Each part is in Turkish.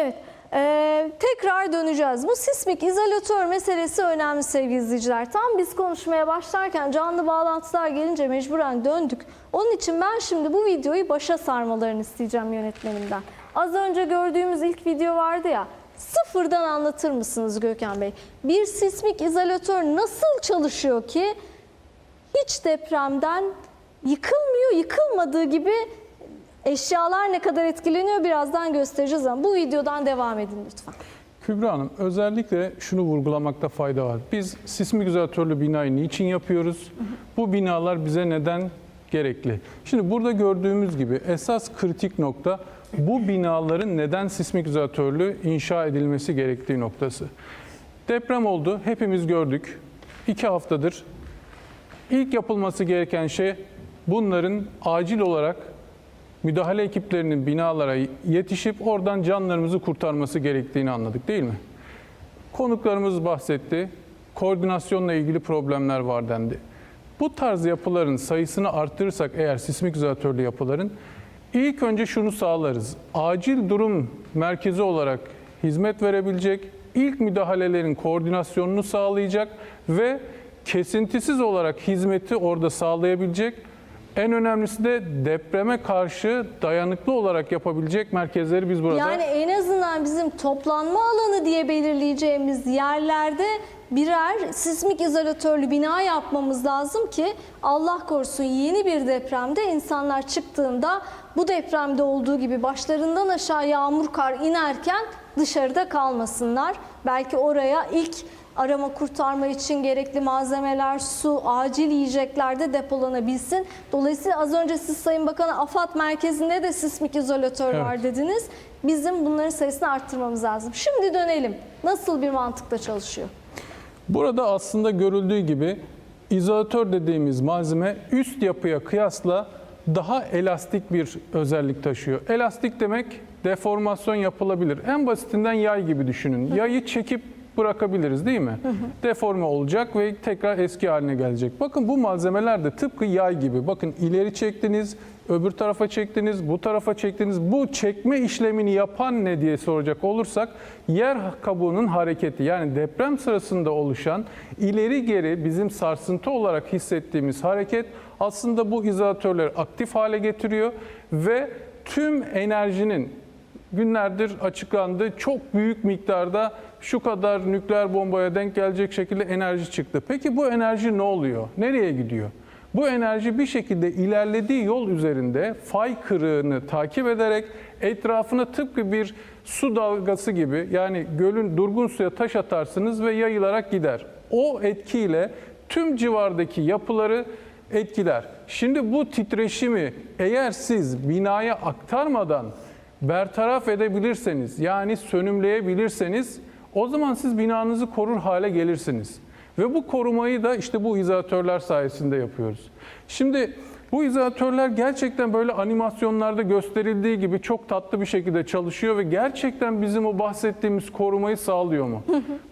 Evet. Ee, tekrar döneceğiz. Bu sismik izolatör meselesi önemli sevgili izleyiciler. Tam biz konuşmaya başlarken canlı bağlantılar gelince mecburen döndük. Onun için ben şimdi bu videoyu başa sarmalarını isteyeceğim yönetmenimden. Az önce gördüğümüz ilk video vardı ya. Sıfırdan anlatır mısınız Gökhan Bey? Bir sismik izolatör nasıl çalışıyor ki hiç depremden yıkılmıyor, yıkılmadığı gibi eşyalar ne kadar etkileniyor birazdan göstereceğiz ama bu videodan devam edin lütfen. Kübra Hanım özellikle şunu vurgulamakta fayda var. Biz sismik izolatörlü binayı niçin yapıyoruz? Bu binalar bize neden gerekli? Şimdi burada gördüğümüz gibi esas kritik nokta bu binaların neden sismik izolatörlü inşa edilmesi gerektiği noktası. Deprem oldu, hepimiz gördük. İki haftadır İlk yapılması gereken şey bunların acil olarak müdahale ekiplerinin binalara yetişip oradan canlarımızı kurtarması gerektiğini anladık değil mi? Konuklarımız bahsetti. Koordinasyonla ilgili problemler var dendi. Bu tarz yapıların sayısını arttırırsak eğer sismik izolatörlü yapıların ilk önce şunu sağlarız. Acil durum merkezi olarak hizmet verebilecek, ilk müdahalelerin koordinasyonunu sağlayacak ve kesintisiz olarak hizmeti orada sağlayabilecek en önemlisi de depreme karşı dayanıklı olarak yapabilecek merkezleri biz burada Yani en azından bizim toplanma alanı diye belirleyeceğimiz yerlerde birer sismik izolatörlü bina yapmamız lazım ki Allah korusun yeni bir depremde insanlar çıktığında bu depremde olduğu gibi başlarından aşağı yağmur kar inerken dışarıda kalmasınlar. Belki oraya ilk arama kurtarma için gerekli malzemeler, su, acil yiyecekler de depolanabilsin. Dolayısıyla az önce siz Sayın Bakan AFAD merkezinde de sismik izolatör Evet. var dediniz. Bizim bunların sayısını arttırmamız lazım. Şimdi dönelim. Nasıl bir mantıkla çalışıyor? Burada aslında görüldüğü gibi izolatör dediğimiz malzeme üst yapıya kıyasla daha elastik bir özellik taşıyor. Elastik demek deformasyon yapılabilir. En basitinden yay gibi düşünün. Yayı çekip bırakabiliriz değil mi? Deforme olacak ve tekrar eski haline gelecek. Bakın bu malzemeler de tıpkı yay gibi. Bakın ileri çektiniz, öbür tarafa çektiniz, bu tarafa çektiniz. Bu çekme işlemini yapan ne diye soracak olursak yer kabuğunun hareketi yani deprem sırasında oluşan ileri geri bizim sarsıntı olarak hissettiğimiz hareket aslında bu izolatörleri aktif hale getiriyor ve tüm enerjinin günlerdir açıklandı. Çok büyük miktarda şu kadar nükleer bombaya denk gelecek şekilde enerji çıktı. Peki bu enerji ne oluyor? Nereye gidiyor? Bu enerji bir şekilde ilerlediği yol üzerinde fay kırığını takip ederek etrafına tıpkı bir su dalgası gibi yani gölün durgun suya taş atarsınız ve yayılarak gider. O etkiyle tüm civardaki yapıları etkiler. Şimdi bu titreşimi eğer siz binaya aktarmadan bertaraf edebilirseniz yani sönümleyebilirseniz o zaman siz binanızı korur hale gelirsiniz. Ve bu korumayı da işte bu izolatörler sayesinde yapıyoruz. Şimdi bu izolatörler gerçekten böyle animasyonlarda gösterildiği gibi çok tatlı bir şekilde çalışıyor ve gerçekten bizim o bahsettiğimiz korumayı sağlıyor mu?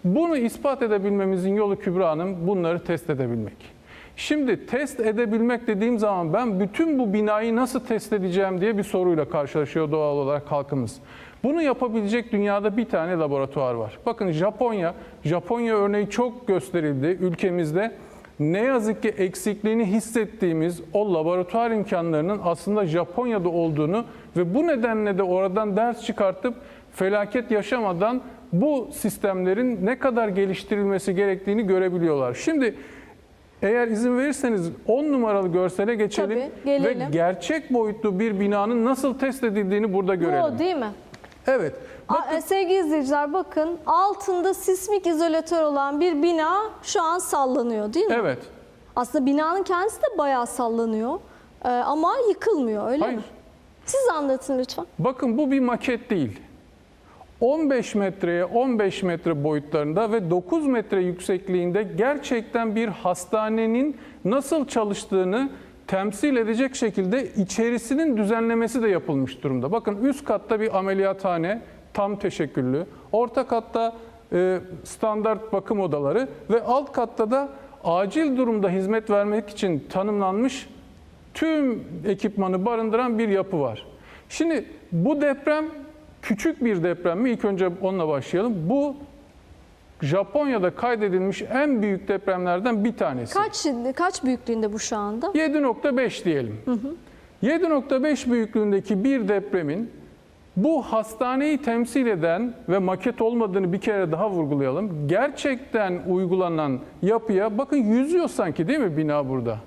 Bunu ispat edebilmemizin yolu Kübra Hanım bunları test edebilmek. Şimdi test edebilmek dediğim zaman ben bütün bu binayı nasıl test edeceğim diye bir soruyla karşılaşıyor doğal olarak halkımız. Bunu yapabilecek dünyada bir tane laboratuvar var. Bakın Japonya, Japonya örneği çok gösterildi ülkemizde. Ne yazık ki eksikliğini hissettiğimiz o laboratuvar imkanlarının aslında Japonya'da olduğunu ve bu nedenle de oradan ders çıkartıp felaket yaşamadan bu sistemlerin ne kadar geliştirilmesi gerektiğini görebiliyorlar. Şimdi eğer izin verirseniz 10 numaralı görsele geçelim Tabii, ve gerçek boyutlu bir binanın nasıl test edildiğini burada Bu görelim. o değil mi? Evet. A- e, Sevgili izleyiciler bakın altında sismik izolatör olan bir bina şu an sallanıyor değil mi? Evet. Aslında binanın kendisi de bayağı sallanıyor Ee, ama yıkılmıyor öyle Hayır. mi? Siz anlatın lütfen. Bakın bu bir maket değil. 15 metreye 15 metre boyutlarında ve 9 metre yüksekliğinde gerçekten bir hastanenin nasıl çalıştığını temsil edecek şekilde içerisinin düzenlemesi de yapılmış durumda. Bakın üst katta bir ameliyathane tam teşekküllü. Orta katta e, standart bakım odaları ve alt katta da acil durumda hizmet vermek için tanımlanmış tüm ekipmanı barındıran bir yapı var. Şimdi bu deprem küçük bir deprem mi? İlk önce onunla başlayalım. Bu Japonya'da kaydedilmiş en büyük depremlerden bir tanesi. Kaç kaç büyüklüğünde bu şu anda? 7.5 diyelim. 7.5 büyüklüğündeki bir depremin bu hastaneyi temsil eden ve maket olmadığını bir kere daha vurgulayalım. Gerçekten uygulanan yapıya bakın yüzüyor sanki değil mi bina burada?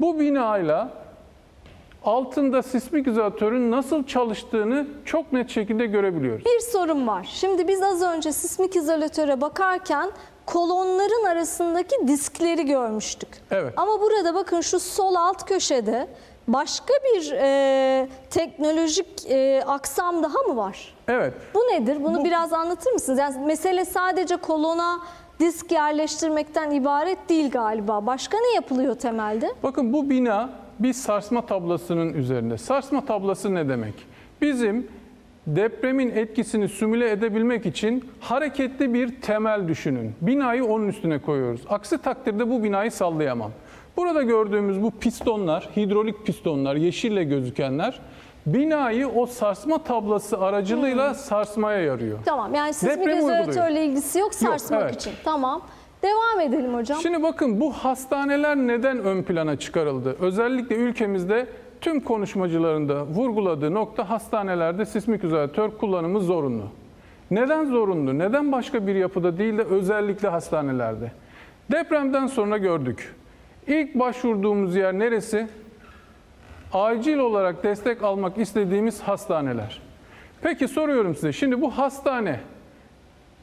Bu binayla altında sismik izolatörün nasıl çalıştığını çok net şekilde görebiliyoruz. Bir sorun var. Şimdi biz az önce sismik izolatöre bakarken kolonların arasındaki diskleri görmüştük. Evet. Ama burada bakın şu sol alt köşede başka bir e, teknolojik e, aksam daha mı var? Evet. Bu nedir? Bunu biraz anlatır mısınız? Yani mesele sadece kolona disk yerleştirmekten ibaret değil galiba. Başka ne yapılıyor temelde? Bakın bu bina bir sarsma tablasının üzerinde. Sarsma tablası ne demek? Bizim depremin etkisini simüle edebilmek için hareketli bir temel düşünün. Binayı onun üstüne koyuyoruz. Aksi takdirde bu binayı sallayamam. Burada gördüğümüz bu pistonlar, hidrolik pistonlar, yeşille gözükenler binayı o sarsma tablası aracılığıyla sarsmaya yarıyor. Tamam yani sismik izolatörle ilgisi yok sarsmak evet. için. Tamam. Devam edelim hocam. Şimdi bakın bu hastaneler neden ön plana çıkarıldı? Özellikle ülkemizde tüm konuşmacılarında vurguladığı nokta hastanelerde sismik izolatör kullanımı zorunlu. Neden zorunlu? Neden başka bir yapıda değil de özellikle hastanelerde? Depremden sonra gördük. İlk başvurduğumuz yer neresi? Acil olarak destek almak istediğimiz hastaneler. Peki soruyorum size. Şimdi bu hastane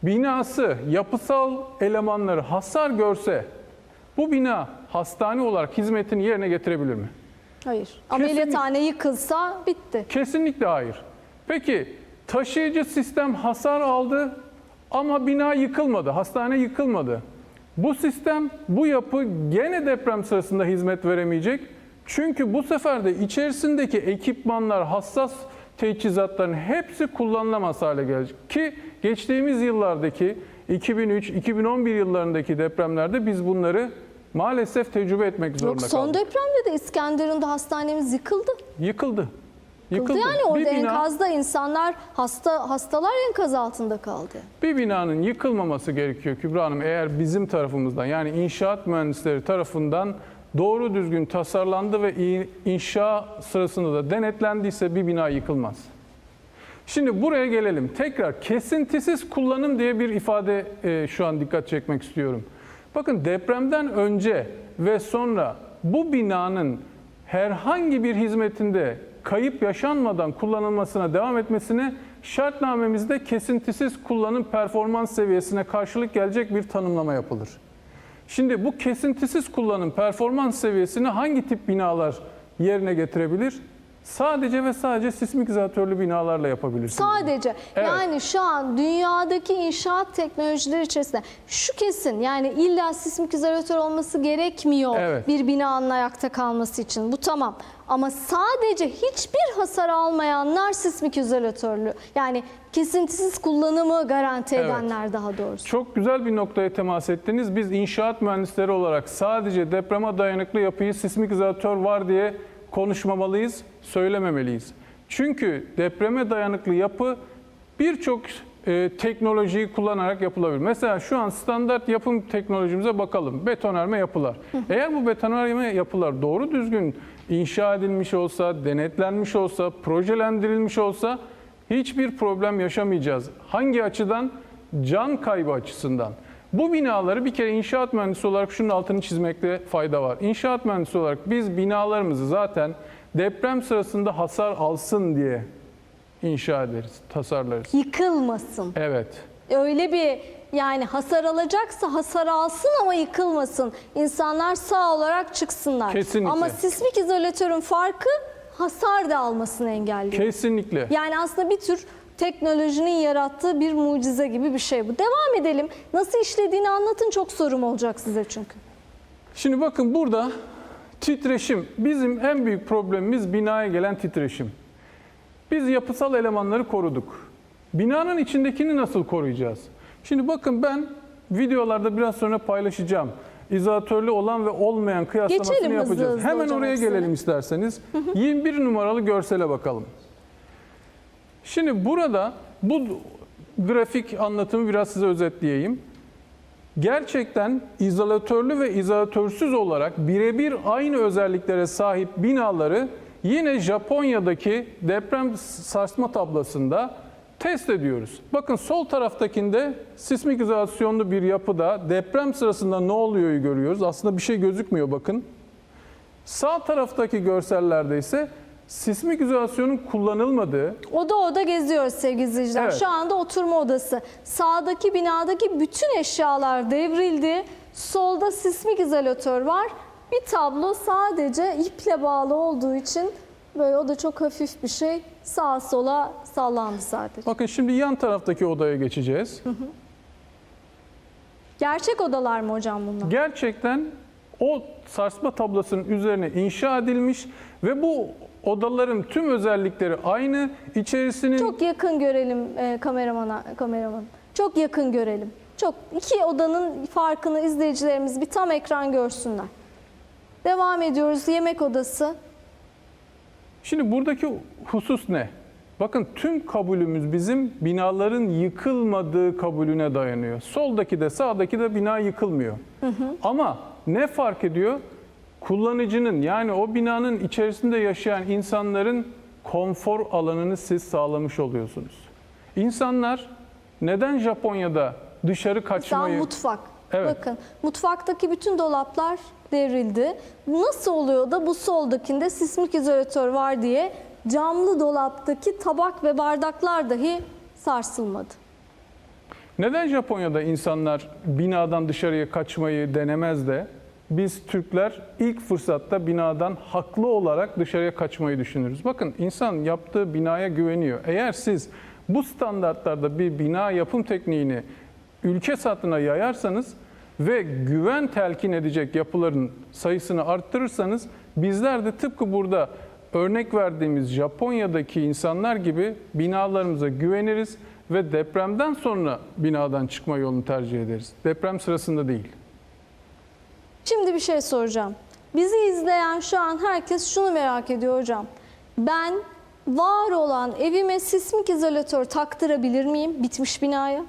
binası, yapısal elemanları hasar görse bu bina hastane olarak hizmetini yerine getirebilir mi? Hayır. Ameliyathane yıkılsa bitti. Kesinlikle hayır. Peki taşıyıcı sistem hasar aldı ama bina yıkılmadı, hastane yıkılmadı. Bu sistem, bu yapı gene deprem sırasında hizmet veremeyecek. Çünkü bu sefer de içerisindeki ekipmanlar, hassas teçhizatların hepsi kullanılamaz hale gelecek. Ki geçtiğimiz yıllardaki 2003-2011 yıllarındaki depremlerde biz bunları maalesef tecrübe etmek Yok zorunda son kaldık. depremde de İskenderun'da hastanemiz yıkıldı. Yıkıldı. Yıkıldı Yıkıldı. yani orada Bir bina- enkazda insanlar hasta hastalar enkaz altında kaldı. Bir binanın yıkılmaması gerekiyor Kübra Hanım eğer bizim tarafımızdan yani inşaat mühendisleri tarafından doğru düzgün tasarlandı ve inşa sırasında da denetlendiyse bir bina yıkılmaz. Şimdi buraya gelelim. Tekrar kesintisiz kullanım diye bir ifade e, şu an dikkat çekmek istiyorum. Bakın depremden önce ve sonra bu binanın herhangi bir hizmetinde kayıp yaşanmadan kullanılmasına devam etmesine şartnamemizde kesintisiz kullanım performans seviyesine karşılık gelecek bir tanımlama yapılır. Şimdi bu kesintisiz kullanım performans seviyesini hangi tip binalar yerine getirebilir? Sadece ve sadece sismik izolatörlü binalarla yapabilirsiniz. Sadece Evet. yani şu an dünyadaki inşaat teknolojileri içerisinde şu kesin yani illa sismik izolatör olması gerekmiyor Evet. bir binanın ayakta kalması için bu tamam. Ama sadece hiçbir hasar almayanlar sismik izolatörlü. Yani kesintisiz kullanımı garanti Evet. edenler daha doğrusu. Çok güzel bir noktaya temas ettiniz. Biz inşaat mühendisleri olarak sadece depreme dayanıklı yapıyı sismik izolatör var diye konuşmamalıyız, söylememeliyiz. Çünkü depreme dayanıklı yapı birçok e, teknolojiyi kullanarak yapılabilir. Mesela şu an standart yapım teknolojimize bakalım. Betonarme yapılar. Eğer bu betonarme yapılar doğru düzgün inşa edilmiş olsa, denetlenmiş olsa, projelendirilmiş olsa hiçbir problem yaşamayacağız. Hangi açıdan? Can kaybı açısından. Bu binaları bir kere inşaat mühendisi olarak şunun altını çizmekte fayda var. İnşaat mühendisi olarak biz binalarımızı zaten deprem sırasında hasar alsın diye inşa ederiz, tasarlarız. Yıkılmasın. Evet. Öyle bir yani hasar alacaksa hasar alsın ama yıkılmasın. İnsanlar sağ olarak çıksınlar. Kesinlikle. Ama sismik izolatörün farkı hasar da almasını engelliyor. Kesinlikle. Yani aslında bir tür teknolojinin yarattığı bir mucize gibi bir şey bu. Devam edelim. Nasıl işlediğini anlatın çok sorum olacak size çünkü. Şimdi bakın burada titreşim. Bizim en büyük problemimiz binaya gelen titreşim. Biz yapısal elemanları koruduk. Binanın içindekini nasıl koruyacağız? Şimdi bakın ben videolarda biraz sonra paylaşacağım. İzolatörlü olan ve olmayan kıyaslamasını Geçelim yapacağız. hızlı Hemen hocam oraya hepsine. gelelim isterseniz. 21 numaralı görsele bakalım. Şimdi burada bu grafik anlatımı biraz size özetleyeyim. Gerçekten izolatörlü ve izolatörsüz olarak birebir aynı özelliklere sahip binaları yine Japonya'daki deprem sarsma tablasında test ediyoruz. Bakın sol taraftakinde sismik izolasyonlu bir yapıda deprem sırasında ne oluyor görüyoruz. Aslında bir şey gözükmüyor bakın. Sağ taraftaki görsellerde ise sismik izolasyonun kullanılmadığı Oda oda geziyoruz sevgili izleyiciler. Evet. Şu anda oturma odası. Sağdaki binadaki bütün eşyalar devrildi. Solda sismik izolatör var. Bir tablo sadece iple bağlı olduğu için böyle o da çok hafif bir şey. Sağa sola sallandı sadece. Bakın şimdi yan taraftaki odaya geçeceğiz. Gerçek odalar mı hocam bunlar? Gerçekten o sarsma tablasının üzerine inşa edilmiş ve bu odaların tüm özellikleri aynı. İçerisinin Çok yakın görelim e, kameramana, kameraman. Çok yakın görelim. Çok iki odanın farkını izleyicilerimiz bir tam ekran görsünler. Devam ediyoruz. Yemek odası. Şimdi buradaki husus ne? Bakın tüm kabulümüz bizim binaların yıkılmadığı kabulüne dayanıyor. Soldaki de sağdaki de bina yıkılmıyor. Ama ne fark ediyor? Kullanıcının yani o binanın içerisinde yaşayan insanların konfor alanını siz sağlamış oluyorsunuz. İnsanlar neden Japonya'da dışarı Mesela kaçmayı... mutfak. Evet. Bakın mutfaktaki bütün dolaplar devrildi. Nasıl oluyor da bu soldakinde sismik izolatör var diye camlı dolaptaki tabak ve bardaklar dahi sarsılmadı. Neden Japonya'da insanlar binadan dışarıya kaçmayı denemez de biz Türkler ilk fırsatta binadan haklı olarak dışarıya kaçmayı düşünürüz? Bakın insan yaptığı binaya güveniyor. Eğer siz bu standartlarda bir bina yapım tekniğini ülke satına yayarsanız ve güven telkin edecek yapıların sayısını arttırırsanız bizler de tıpkı burada örnek verdiğimiz Japonya'daki insanlar gibi binalarımıza güveniriz ve depremden sonra binadan çıkma yolunu tercih ederiz. Deprem sırasında değil. Şimdi bir şey soracağım. Bizi izleyen şu an herkes şunu merak ediyor hocam. Ben var olan evime sismik izolatör taktırabilir miyim bitmiş binaya?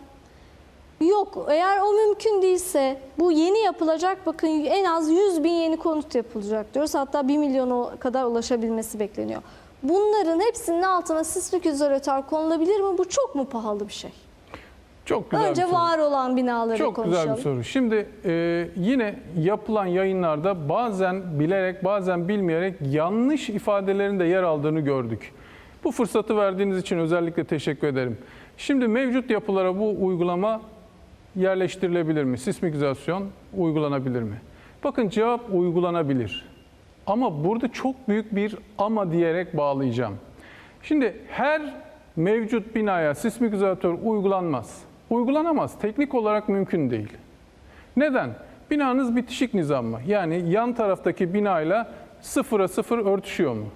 Yok eğer o mümkün değilse bu yeni yapılacak bakın en az 100 bin yeni konut yapılacak diyoruz. Hatta 1 milyona kadar ulaşabilmesi bekleniyor. Bunların hepsinin altına sismik izolatör konulabilir mi? Bu çok mu pahalı bir şey? Çok güzel bir Önce soru. var olan binaları Çok konuşalım. güzel bir soru. Şimdi e, yine yapılan yayınlarda bazen bilerek bazen bilmeyerek yanlış ifadelerin de yer aldığını gördük. Bu fırsatı verdiğiniz için özellikle teşekkür ederim. Şimdi mevcut yapılara bu uygulama yerleştirilebilir mi? Sismik izolasyon uygulanabilir mi? Bakın cevap uygulanabilir. Ama burada çok büyük bir ama diyerek bağlayacağım. Şimdi her mevcut binaya sismik izolatör uygulanmaz. Uygulanamaz. Teknik olarak mümkün değil. Neden? Binanız bitişik nizam mı? Yani yan taraftaki binayla sıfıra sıfır örtüşüyor mu?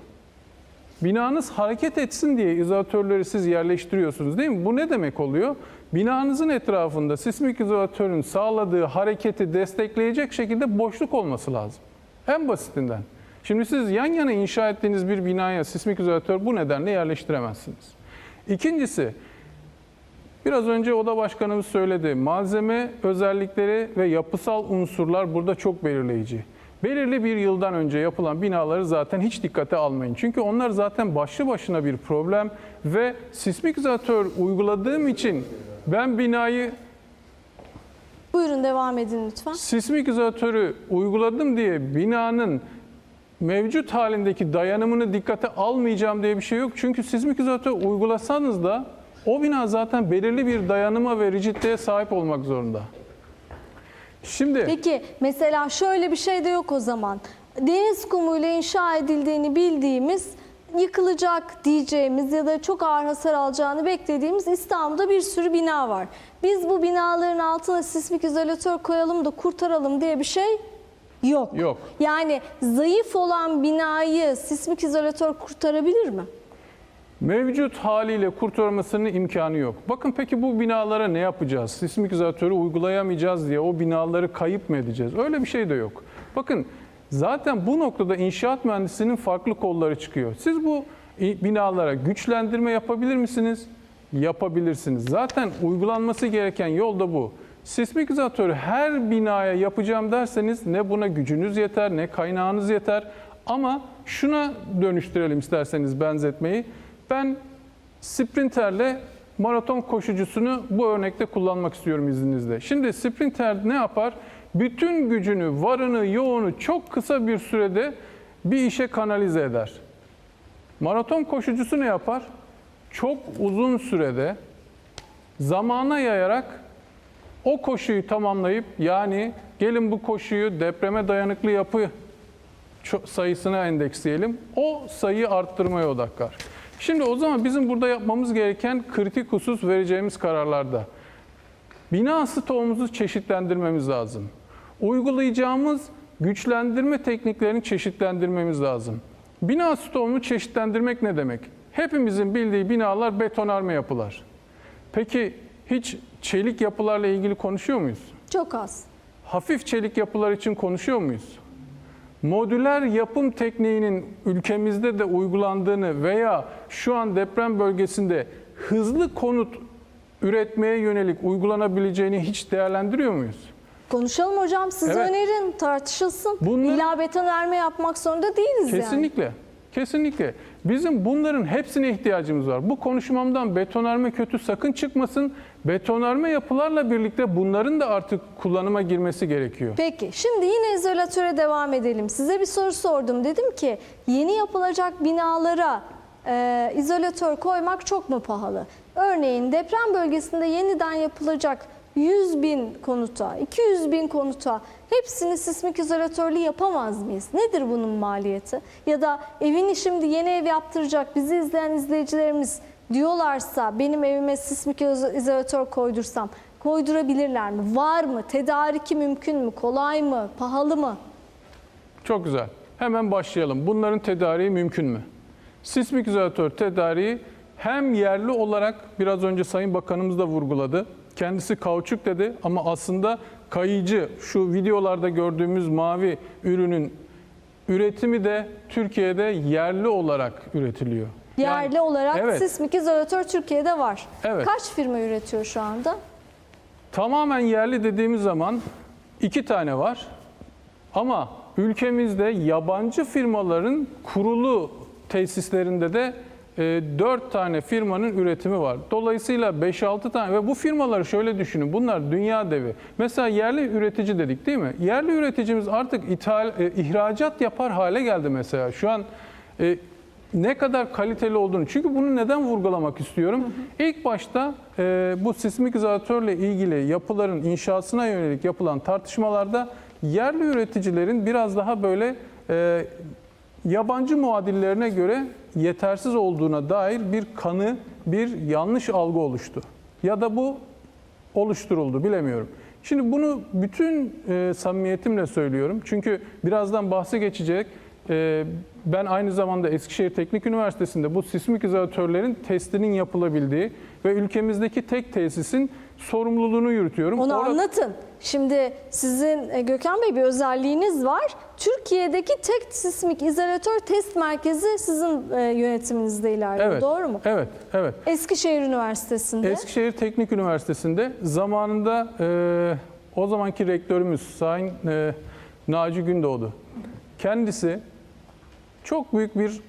Binanız hareket etsin diye izolatörleri siz yerleştiriyorsunuz değil mi? Bu ne demek oluyor? Binanızın etrafında sismik izolatörün sağladığı hareketi destekleyecek şekilde boşluk olması lazım. En basitinden. Şimdi siz yan yana inşa ettiğiniz bir binaya sismik izolatör bu nedenle yerleştiremezsiniz. İkincisi, Biraz önce oda başkanımız söyledi. Malzeme özellikleri ve yapısal unsurlar burada çok belirleyici. Belirli bir yıldan önce yapılan binaları zaten hiç dikkate almayın. Çünkü onlar zaten başlı başına bir problem ve sismik izolatör uyguladığım için ben binayı Buyurun devam edin lütfen. sismik izolatörü uyguladım diye binanın mevcut halindeki dayanımını dikkate almayacağım diye bir şey yok. Çünkü sismik izolatör uygulasanız da o bina zaten belirli bir dayanıma ve rigidliğe sahip olmak zorunda. Şimdi Peki mesela şöyle bir şey de yok o zaman. Deniz kumuyla inşa edildiğini bildiğimiz yıkılacak diyeceğimiz ya da çok ağır hasar alacağını beklediğimiz İstanbul'da bir sürü bina var. Biz bu binaların altına sismik izolatör koyalım da kurtaralım diye bir şey yok. Yok. Yani zayıf olan binayı sismik izolatör kurtarabilir mi? Mevcut haliyle kurtarmasının imkanı yok. Bakın peki bu binalara ne yapacağız? Sismik izolatörü uygulayamayacağız diye o binaları kayıp mı edeceğiz? Öyle bir şey de yok. Bakın zaten bu noktada inşaat mühendisinin farklı kolları çıkıyor. Siz bu Binalara güçlendirme yapabilir misiniz? Yapabilirsiniz. Zaten uygulanması gereken yol da bu. Sismik izolatörü her binaya yapacağım derseniz ne buna gücünüz yeter ne kaynağınız yeter. Ama şuna dönüştürelim isterseniz benzetmeyi. Ben sprinterle maraton koşucusunu bu örnekte kullanmak istiyorum izninizle. Şimdi sprinter ne yapar? Bütün gücünü, varını, yoğunu çok kısa bir sürede bir işe kanalize eder. Maraton koşucusu ne yapar? Çok uzun sürede zamana yayarak o koşuyu tamamlayıp yani gelin bu koşuyu depreme dayanıklı yapı sayısına endeksleyelim. O sayıyı arttırmaya odaklar. Şimdi o zaman bizim burada yapmamız gereken kritik husus vereceğimiz kararlarda. Bina stoğumuzu çeşitlendirmemiz lazım. Uygulayacağımız güçlendirme tekniklerini çeşitlendirmemiz lazım. Bina stoğunu çeşitlendirmek ne demek? Hepimizin bildiği binalar betonarme yapılar. Peki hiç çelik yapılarla ilgili konuşuyor muyuz? Çok az. Hafif çelik yapılar için konuşuyor muyuz? Modüler yapım tekniğinin ülkemizde de uygulandığını veya şu an deprem bölgesinde hızlı konut üretmeye yönelik uygulanabileceğini hiç değerlendiriyor muyuz? Konuşalım hocam. Siz Evet. önerin, tartışılsın. Bunlar- İlla betonarme yapmak zorunda değiliz yani. Kesinlikle. Kesinlikle. Bizim bunların hepsine ihtiyacımız var. Bu konuşmamdan betonarme kötü sakın çıkmasın. Betonarme yapılarla birlikte bunların da artık kullanıma girmesi gerekiyor. Peki şimdi yine izolatöre devam edelim. Size bir soru sordum. Dedim ki yeni yapılacak binalara e, izolatör koymak çok mu pahalı? Örneğin deprem bölgesinde yeniden yapılacak 100 bin konuta, 200 bin konuta hepsini sismik izolatörlü yapamaz mıyız? Nedir bunun maliyeti? Ya da evini şimdi yeni ev yaptıracak bizi izleyen izleyicilerimiz diyorlarsa benim evime sismik izo- izolatör koydursam koydurabilirler mi? Var mı? Tedariki mümkün mü? Kolay mı? Pahalı mı? Çok güzel. Hemen başlayalım. Bunların tedariği mümkün mü? Sismik izolatör tedariği hem yerli olarak biraz önce Sayın Bakanımız da vurguladı. Kendisi kauçuk dedi ama aslında kayıcı şu videolarda gördüğümüz mavi ürünün üretimi de Türkiye'de yerli olarak üretiliyor. Yani- Yerli olarak evet, sismik izolatör Türkiye'de var. Evet. Kaç firma üretiyor şu anda? Tamamen yerli dediğimiz zaman iki tane var. Ama ülkemizde yabancı firmaların kurulu tesislerinde de e, 4 tane firmanın üretimi var. Dolayısıyla 5-6 tane ve bu firmaları şöyle düşünün. Bunlar dünya devi. Mesela yerli üretici dedik değil mi? Yerli üreticimiz artık ithal, e, ihracat yapar hale geldi mesela. Şu an e, ne kadar kaliteli olduğunu. Çünkü bunu neden vurgulamak istiyorum? İlk başta e, bu sismik izolatörle ilgili yapıların inşasına yönelik yapılan tartışmalarda yerli üreticilerin biraz daha böyle e, yabancı muadillerine göre yetersiz olduğuna dair bir kanı, bir yanlış algı oluştu. Ya da bu oluşturuldu bilemiyorum. Şimdi bunu bütün e, samimiyetimle söylüyorum. Çünkü birazdan bahsi geçecek. E, ben aynı zamanda Eskişehir Teknik Üniversitesi'nde bu sismik izolatörlerin testinin yapılabildiği ve ülkemizdeki tek tesisin sorumluluğunu yürütüyorum. Onu Orada- anlatın. Şimdi sizin e, Gökhan Bey bir özelliğiniz var. Türkiye'deki tek sismik izolatör test merkezi sizin e, yönetiminizde ilerliyor. Evet. Doğru mu? Evet, evet. Eskişehir Üniversitesi'nde. Eskişehir Teknik Üniversitesi'nde zamanında e, o zamanki rektörümüz Sayın e, Naci Gündoğdu. Kendisi çok büyük bir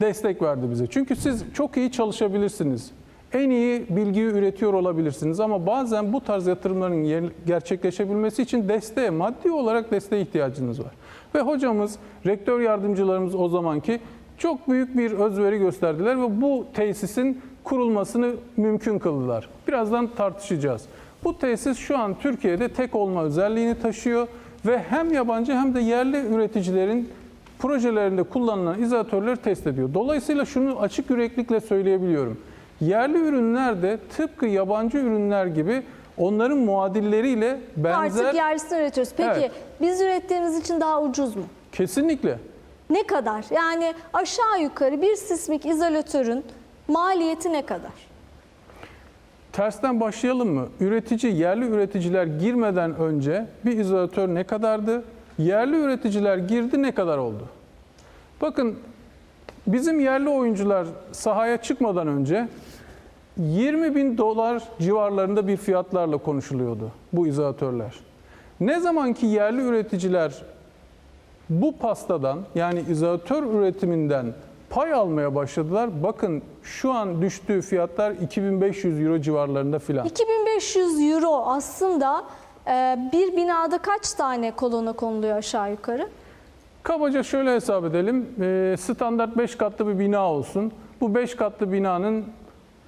destek verdi bize. Çünkü siz çok iyi çalışabilirsiniz. En iyi bilgiyi üretiyor olabilirsiniz ama bazen bu tarz yatırımların gerçekleşebilmesi için desteğe, maddi olarak desteğe ihtiyacınız var. Ve hocamız, rektör yardımcılarımız o zamanki çok büyük bir özveri gösterdiler ve bu tesisin kurulmasını mümkün kıldılar. Birazdan tartışacağız. Bu tesis şu an Türkiye'de tek olma özelliğini taşıyor ve hem yabancı hem de yerli üreticilerin projelerinde kullanılan izolatörleri test ediyor. Dolayısıyla şunu açık yüreklikle söyleyebiliyorum. Yerli ürünler de tıpkı yabancı ürünler gibi onların muadilleriyle benzer Artık yerlisini üretiyoruz. Peki Evet. biz ürettiğimiz için daha ucuz mu? kesinlikle Ne kadar? Yani aşağı yukarı bir sismik izolatörün maliyeti ne kadar? Tersten başlayalım mı? Üretici, yerli üreticiler girmeden önce bir izolatör ne kadardı? Yerli üreticiler girdi ne kadar oldu? Bakın Bizim yerli oyuncular sahaya çıkmadan önce 20 bin dolar civarlarında bir fiyatlarla konuşuluyordu bu izolatörler. Ne zaman ki yerli üreticiler bu pastadan yani izolatör üretiminden pay almaya başladılar. Bakın şu an düştüğü fiyatlar 2500 euro civarlarında filan. 2500 euro aslında bir binada kaç tane kolona konuluyor aşağı yukarı? Kabaca şöyle hesap edelim. Ee, standart 5 katlı bir bina olsun. Bu 5 katlı binanın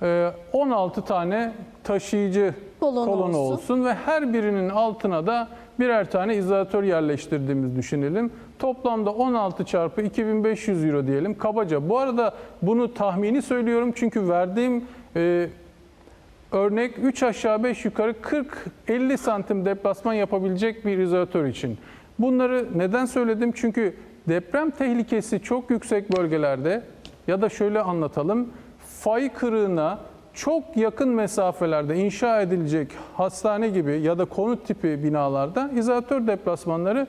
e, 16 tane taşıyıcı Kolonu kolonu, olsun. olsun. ve her birinin altına da birer tane izolatör yerleştirdiğimiz düşünelim. Toplamda 16 çarpı 2500 euro diyelim kabaca. Bu arada bunu tahmini söylüyorum çünkü verdiğim e, Örnek 3 aşağı 5 yukarı 40-50 santim deplasman yapabilecek bir izolatör için. Bunları neden söyledim? Çünkü deprem tehlikesi çok yüksek bölgelerde ya da şöyle anlatalım. Fay kırığına çok yakın mesafelerde inşa edilecek hastane gibi ya da konut tipi binalarda izolatör deplasmanları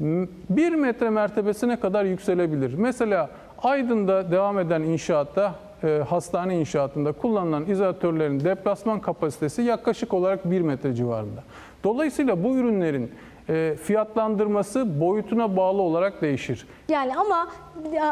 1 metre mertebesine kadar yükselebilir. Mesela Aydın'da devam eden inşaatta, e, hastane inşaatında kullanılan izolatörlerin deplasman kapasitesi yaklaşık olarak 1 metre civarında. Dolayısıyla bu ürünlerin e, fiyatlandırması boyutuna bağlı olarak değişir. Yani ama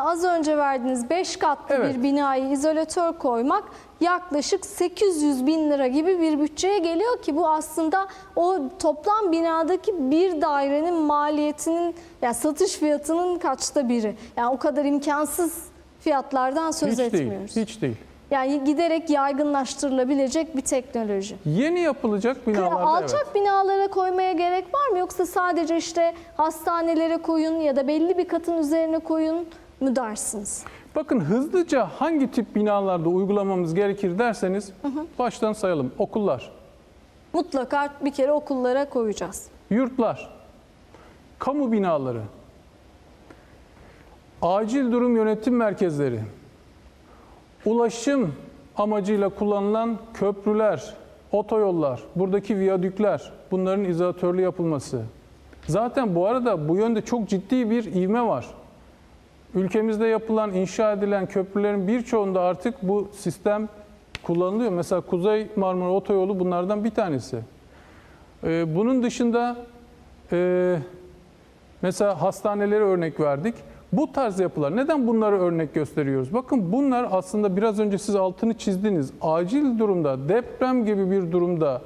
az önce verdiğiniz 5 katlı Evet. bir binayı izolatör koymak yaklaşık 800 bin lira gibi bir bütçeye geliyor ki bu aslında o toplam binadaki bir dairenin maliyetinin ya satış fiyatının kaçta biri. Yani o kadar imkansız fiyatlardan söz Hiç değil, etmiyoruz. hiç değil. Yani giderek yaygınlaştırılabilecek bir teknoloji. Yeni yapılacak binalarda Alçak evet. binalara koymaya gerek var mı yoksa sadece işte hastanelere koyun ya da belli bir katın üzerine koyun mu dersiniz? Bakın hızlıca hangi tip binalarda uygulamamız gerekir derseniz baştan sayalım. Okullar, Mutlaka bir kere okullara koyacağız. yurtlar, kamu binaları, acil durum yönetim merkezleri, ulaşım amacıyla kullanılan köprüler, otoyollar, buradaki viyadükler, bunların izolatörlü yapılması. Zaten bu arada bu yönde çok ciddi bir ivme var. Ülkemizde yapılan, inşa edilen köprülerin birçoğunda artık bu sistem kullanılıyor. Mesela Kuzey Marmara Otoyolu bunlardan bir tanesi. Ee, bunun dışında e, mesela hastaneleri örnek verdik. Bu tarz yapılar. Neden bunları örnek gösteriyoruz? Bakın bunlar aslında biraz önce siz altını çizdiniz. Acil durumda, deprem gibi bir durumda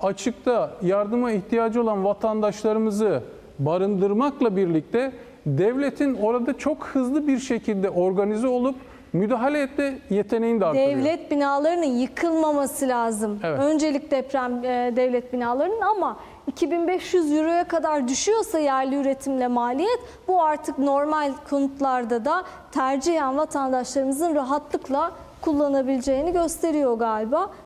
açıkta yardıma ihtiyacı olan vatandaşlarımızı barındırmakla birlikte devletin orada çok hızlı bir şekilde organize olup müdahale etme yeteneğini de arttırıyor. Devlet binalarının yıkılmaması lazım. Evet. Öncelik deprem e, devlet binalarının ama 2500 euroya kadar düşüyorsa yerli üretimle maliyet bu artık normal konutlarda da tercihen vatandaşlarımızın rahatlıkla kullanabileceğini gösteriyor galiba.